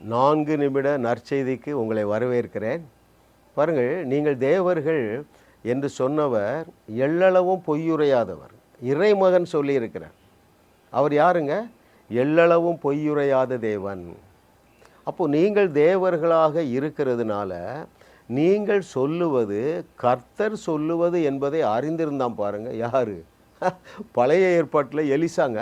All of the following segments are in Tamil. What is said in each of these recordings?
நான்கு நிமிட நற்செய்திக்கு உங்களை வரவேற்கிறேன். பாருங்கள் நீங்கள் தேவர்கள் என்று சொன்னவர் எள்ளளவும் பொய்யுரையாதவர். இறைமகன் சொல்லியிருக்கிறார். அவர் யாருங்க? எள்ளளவும் பொய்யுரையாத தேவன். அப்போது நீங்கள் தேவர்களாக இருக்கிறதுனால நீங்கள் சொல்லுவது கர்த்தர் சொல்லுவது என்பதை அறிந்திருந்தான் பாருங்கள் யார்? பழைய ஏற்பாட்டில் எலிசாங்க.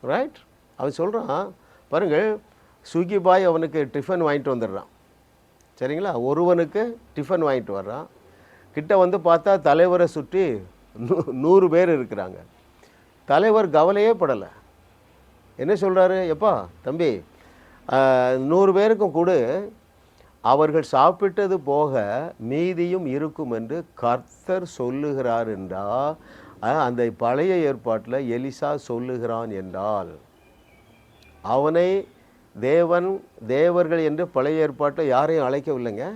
ரைட் அவன் சொல்கிறான் பாருங்கள் ஸ்விக்கி பாய் அவனுக்கு டிஃபன் வாங்கிட்டு வந்துடுறான். சரிங்களா? ஒருவனுக்கு டிஃபன் வாங்கிட்டு வர்றான். கிட்ட வந்து பார்த்தா தலைவரை சுற்றி நூ- நூறு பேர் இருக்கிறாங்க. தலைவர் கவலையே படலை. என்ன சொல்கிறாரு எப்பா தம்பி நூறு பேருக்கும் கொடு. அவர்கள் சாப்பிட்டது போக மீதியும் இருக்கும் என்று கர்த்தர் சொல்லுகிறார் என்றால் அந்த பழைய ஏற்பாட்டில் எலிசா சொல்லுகிறான் என்றால் அவனை தேவன் தேவர்கள் என்று பழைய ஏற்பாட்டை யாரையும் அழைக்கவில்லைங்க.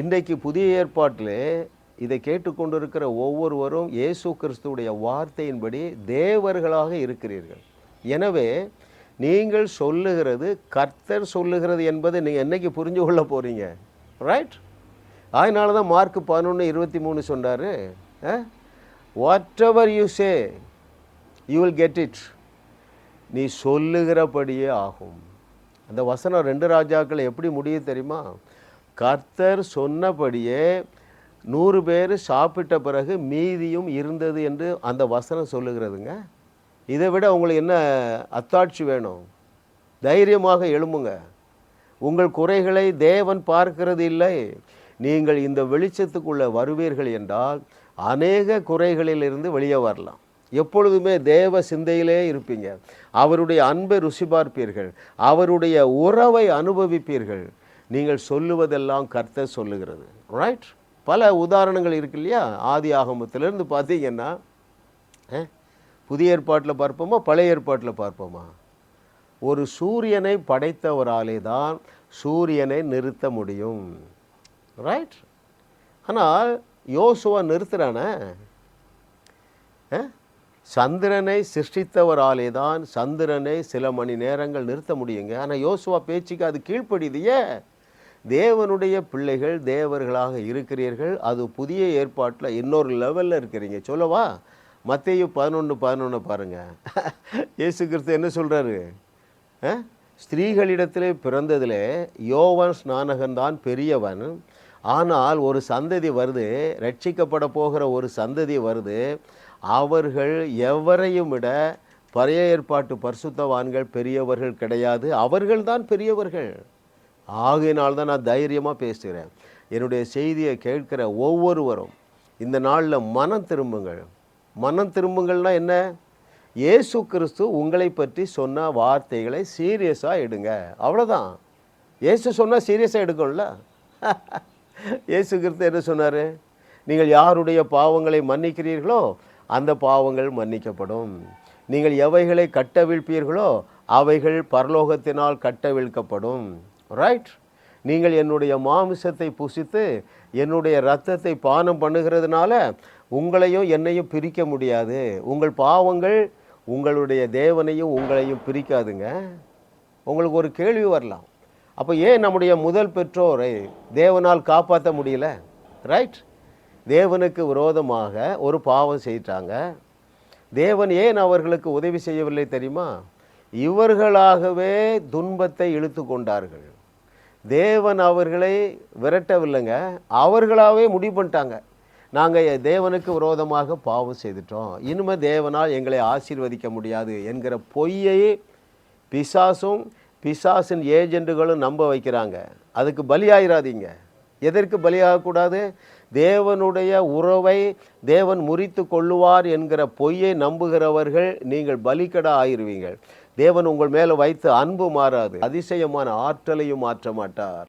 இன்றைக்கு புதிய ஏற்பாட்டிலே இதை கேட்டுக்கொண்டிருக்கிற ஒவ்வொருவரும் இயேசு கிறிஸ்துவுடைய வார்த்தையின்படி தேவர்களாக இருக்கிறீர்கள். எனவே நீங்கள் சொல்லுகிறது கர்த்தர் சொல்லுகிறது என்பதை நீங்கள் என்னைக்கு புரிஞ்சு கொள்ள போகிறீங்க ரைட் அதனால தான் மார்க் பதினொன்று இருபத்தி மூணு சொன்னார். Whatever you say you will get it நீ சொல்லுகிறபடியே ஆகும். அந்த வசனம் ரெண்டு ராஜாக்கள் எப்படி முடியும் தெரியுமா? கர்த்தர் சொன்னபடியே நூறு பேர் சாப்பிட்ட பிறகு மீதியும் இருந்தது என்று அந்த வசனம் சொல்லுகிறதுங்க. இதை விட உங்களுக்கு என்ன அத்தாட்சி வேணும்? தைரியமாக எழும்புங்க. உங்கள் குறைகளை தேவன் பார்க்கிறது இல்லை. நீங்கள் இந்த வெளிச்சத்துக்குள்ளே வருவீர்கள் என்றால் அநேக குறைகளிலிருந்து வெளியே வரலாம். எப்பொழுதுமே தேவ சிந்தையிலே இருப்பீங்க. அவருடைய அன்பை ருசி பார்ப்பீர்கள் அவருடைய உறவை அனுபவிப்பீர்கள். நீங்கள் சொல்லுவதெல்லாம் கர்த்த சொல்லுகிறது. ரைட் பல உதாரணங்கள் இருக்கு இல்லையா? ஆதி ஆகமத்திலேருந்து பார்த்தீங்கன்னா புதிய ஏற்பாட்டில் பார்ப்போமா? பழைய ஏற்பாட்டில் பார்ப்போமா? ஒரு சூரியனை படைத்தவராலே தான் சூரியனை நிறுத்த முடியும். ரைட் ஆனால் யோசுவா நிறுத்துறானே? சந்திரனை சிருஷ்டித்தவராலே தான் சந்திரனை சில மணி நேரங்கள் நிறுத்த முடியுங்க. ஆனால் யோசுவா பேச்சுக்கு அது கீழ்ப்படியுது. ஏன்? தேவனுடைய பிள்ளைகள் தேவர்களாக இருக்கிறீர்கள். அது புதிய ஏற்பாட்டில் இன்னொரு லெவலில் இருக்கிறீங்க. சொல்லவா? மத்தையும் பதினொன்று பதினொன்று பாருங்கள் இயேசு கிறிஸ்து என்ன சொல்கிறாரு ஸ்திரீகளிடத்திலே பிறந்ததிலே யோவன் ஸ்நானகன் தான் பெரியவன். ஆனால் ஒரு சந்ததி வருது. ரட்சிக்கப்பட போகிற ஒரு சந்ததி வருது. அவர்கள் எவரையும் விட பழைய ஏற்பாட்டு பரிசுத்தவான்கள் பெரியவர்கள் கிடையாது. அவர்கள்தான் பெரியவர்கள். ஆகையினால் தான் நான் தைரியமாக பேசுகிறேன். என்னுடைய செய்தியை கேட்கிற ஒவ்வொருவரும் இந்த நாளில் மனம் திரும்புங்கள். மனம் திரும்புங்கள்னா என்ன? இயேசு கிறிஸ்து உங்களை பற்றி சொன்ன வார்த்தைகளை சீரியஸாக எடுங்க. அவ்வளோதான் இயேசு சொன்னால் சீரியஸாக எடுக்கும்ல. இயேசு கிறிஸ்து என்ன சொன்னார்? நீங்கள் யாருடைய பாவங்களை மன்னிக்கிறீர்களோ அந்த பாவங்கள் மன்னிக்கப்படும். நீங்கள் எவைகளை கட்டவிழ்ப்பீர்களோ அவைகள் பரலோகத்தினால் கட்டவிழ்க்கப்படும். ரைட் நீங்கள் என்னுடைய மாமிசத்தை புசித்து என்னுடைய இரத்தத்தை பானம் பண்ணுகிறதுனால உங்களையும் என்னையும் பிரிக்க முடியாது. உங்கள் பாவங்கள் உங்களுடைய தேவனையும் உங்களையும் பிரிக்காதுங்க. உங்களுக்கு ஒரு கேள்வி வரலாம். அப்போ ஏன் நம்முடைய முதல் பெற்றோரை தேவனால் காப்பாற்ற முடியல? ரைட் தேவனுக்கு விரோதமாக ஒரு பாவம் செய்தாங்க. தேவன் ஏன் அவர்களுக்கு உதவி செய்யவில்லை தெரியுமா? இவர்களாகவே துன்பத்தை இழுத்து கொண்டார்கள். தேவன் அவர்களை விரட்டவில்லைங்க. அவர்களாகவே முடிவு பண்ணிட்டாங்க. நாங்கள் தேவனுக்கு விரோதமாக பாவம் செய்துட்டோம். இனிமேல் தேவனால் எங்களை ஆசீர்வதிக்க முடியாது என்கிற பொய்யை பிசாசும் பிசாசின் ஏஜெண்டுகளும் நம்ப வைக்கிறாங்க. அதுக்கு பலியாயிராதீங்க. எதற்கு பலியாகக்கூடாது? தேவனுடைய உறவை தேவன் முறித்து கொள்ளுவார் என்கிற பொய்யை நம்புகிறவர்கள் நீங்கள் பலிக்கடா ஆயிருவீங்கள் தேவன் உங்கள் மேலே வைத்து அன்பு மாறாது அதிசயமான ஆற்றலையும் மாற்ற மாட்டார்